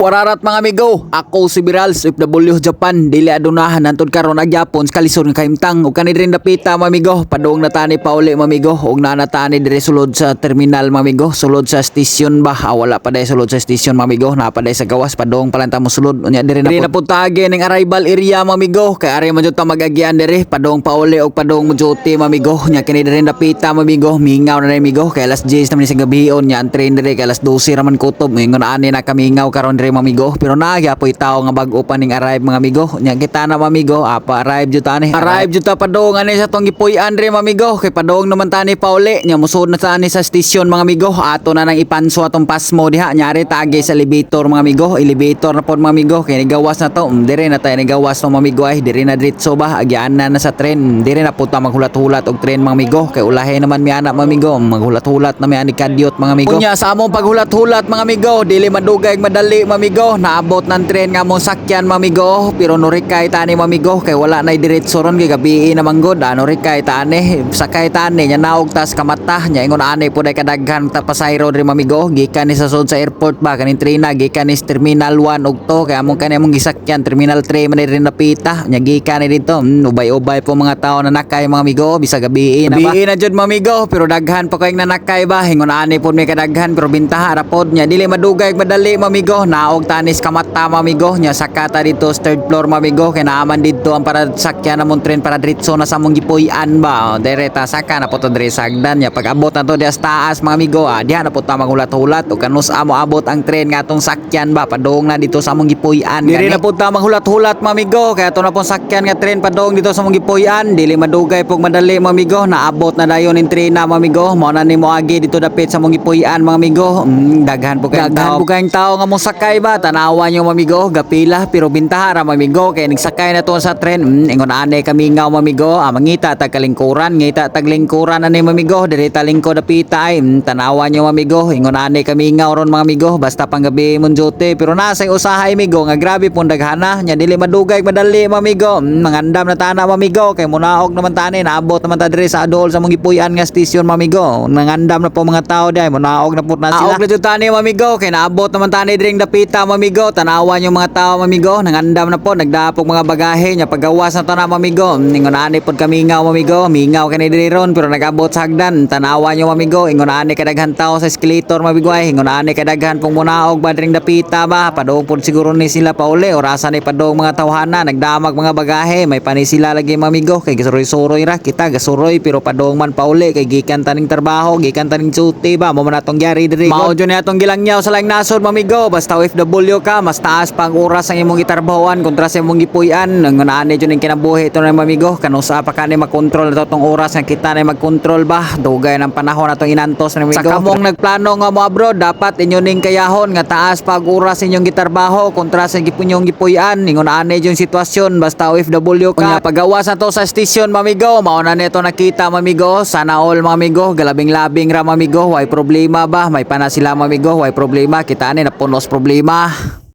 Wararat mga amigo, ako si Birals, FW Japan, dili adunahan antod karon ag Japon sa kalisod nga kahimtang ug kani rin napita mga amigo, padung natani pa uli mga amigo. Ug na natani dire sulod sa terminal mga amigo, sulod sa station ba, ah, wala pa day sulod sa station mga amigo, na pa day sa gawas. Padung palanta mo sulod. Unya dire na putage ning arrival area mga amigo, kay ari man jud ta magagian dire. Padung pa uli ug padung mo duty mga amigo, nya kini dire napita mga amigo, mingaw na amigo, kay alas 10 naman sa gabion nya ang train dire. Kay alas 12 raman kutob, ingon ani na kamingaw karon dire mga amigo, pero nagya po tao nga bag-o ning arrive mga amigo, nya kita na mga amigo, apa arrive jud tani. Arrive jud ta padung ani sa tong gipuy-an dire mga amigo, kay padung naman tani pa uli, nya musud na tani sa station mga amigo, ato na nang ipanso atong pasmo diha, nyari tagi sa elevator mga amigo, elevator na pod mga amigo, kay nigawas na to, mm, dire na tayo nigawas no mga amigo ay, dire na diretso ba, agyan na na sa tren, dire na punta maghulat-hulat og tren mga amigo, kay ulahe naman mi anak mga amigo, maghulat-hulat na mi ani kadyot mga amigo. Unya sa among paghulat-hulat mga amigo, dili madugay madali mga amigo, naabot ng tren nga mong sakyan mga amigo, pero nurikay tani mga amigo, kay wala na diretso ron kay gabi naman gud, ano rikay tani, sakay tani nya naog tas kamata, nya ingon ani po day kadaghan ta pasayro diri mga amigo, gikan ni sa sud sa airport ba kaning trina gikan ni terminal 1 ug to. Kay among kani among gisakyan terminal 3 man rin napita, nya gikan ni dito, mm, ubay-ubay po mga tao na nakay mga amigo, bisa gabi na ba. Gabi na jud mga amigo, pero daghan pa kayong nanakay ba, ingon ani po may kadaghan pero bintaha ra pod nya dili madugay madali mga amigo, naog tanis kamata mga amigo, nya sakata dito sa third floor mga amigo, kay naaman dito ang para sakyan namon tren para diretso na sa mong gipuy-an ba, o, direta saka na po to dire sa hagdan nya pag abot na to diha sa taas mga amigo, ah, diha na po ta maghulat-hulat. O kanus amo abot ang tren nga atong sakyan ba, padung na dito sa mong gipuy-an. Diri na po ta maghulat-hulat mga amigo, kaya to na pong sakyan nga tren padung dito sa mong gipuy-an, dili madugay pog madali mga amigo, naabot na dayon ning tren na mga amigo, mao na nimo agi dito dapit sa mong gipuy-an mga amigo. Mm, daghan po kayong daghan po kayong tao nga mong sakay ba, tanawan yung mga amigo, gapila pero bintaha ra mga amigo, kay nagsakay na to sa tren, mm, ingon ane kami nga mga amigo, ah, mangita tag kalingkuran, ngita tag lingkuran ani mga amigo, diri ta lingkod dapita ay, mm, tanawan yung mga amigo, ingon ane kami nga ron mga amigo, basta panggabi mon duty, pero nasa usahay amigo, nga grabe pong daghana, nya dili madugay madali mga amigo, mm, mangandam na tana mga amigo, kay munaog naman tani, naabot naman ta diri sa adol sa mong gipuy-an nga station mga amigo, nangandam na po mga tao diay, munaog na po na sila. Naog na tani mga amigo, kay naabot naman tani diri dapita mga amigo, tanawan yung mga tao mga amigo, nangandam na po, nagdapog mga bagahe, nya pagawas na to na mga amigo, ningon ani pod kami nga mga amigo, mingaw kani diri ron, pero nagabot sa hagdan, tanawan yung mga amigo, ingon ani kadaghan tao sa escalator mga amigo ay, ingon ani kadaghan pong munaog ba diri dapita ba, padung pod siguro ni sila pa uli, orasan ni padung mga tawhana, nagdamag mga bagahe, may pani sila lagi mga amigo, kay gasuroy-suroy ra. Kita, gasuroy pero padung man pa uli, kay gikan taning trabaho, gikan taning duty ba, mo man atong gyari diri. Mao jud ni atong gilangyaw sa laing nasod mga amigo, basta OFW ka, mas taas pang oras ang imong gitarbahoan kontra sa imong gipuy-an, nang ani jud ning kinabuhi. Ito na mga amigo, kanusa pa kani mag-control na tong oras nga kita na mag-control ba, dugay ng panahon atong inantos na mga amigo. Sa kamong nagplano nga mo abroad, dapat inyo ning kayahon nga taas pag oras inyong gitarbaho kontra sa gipunyong gipuy-an, ingon ani yung sitwasyon basta OFW ka. Unya pagawas na to sa station mamigo, mao na nito nakita mamigo, sana all mamigo, galabing-labing ra mamigo, way problema ba, may pana sila mamigo, way problema, kita ni napunos problema. 第。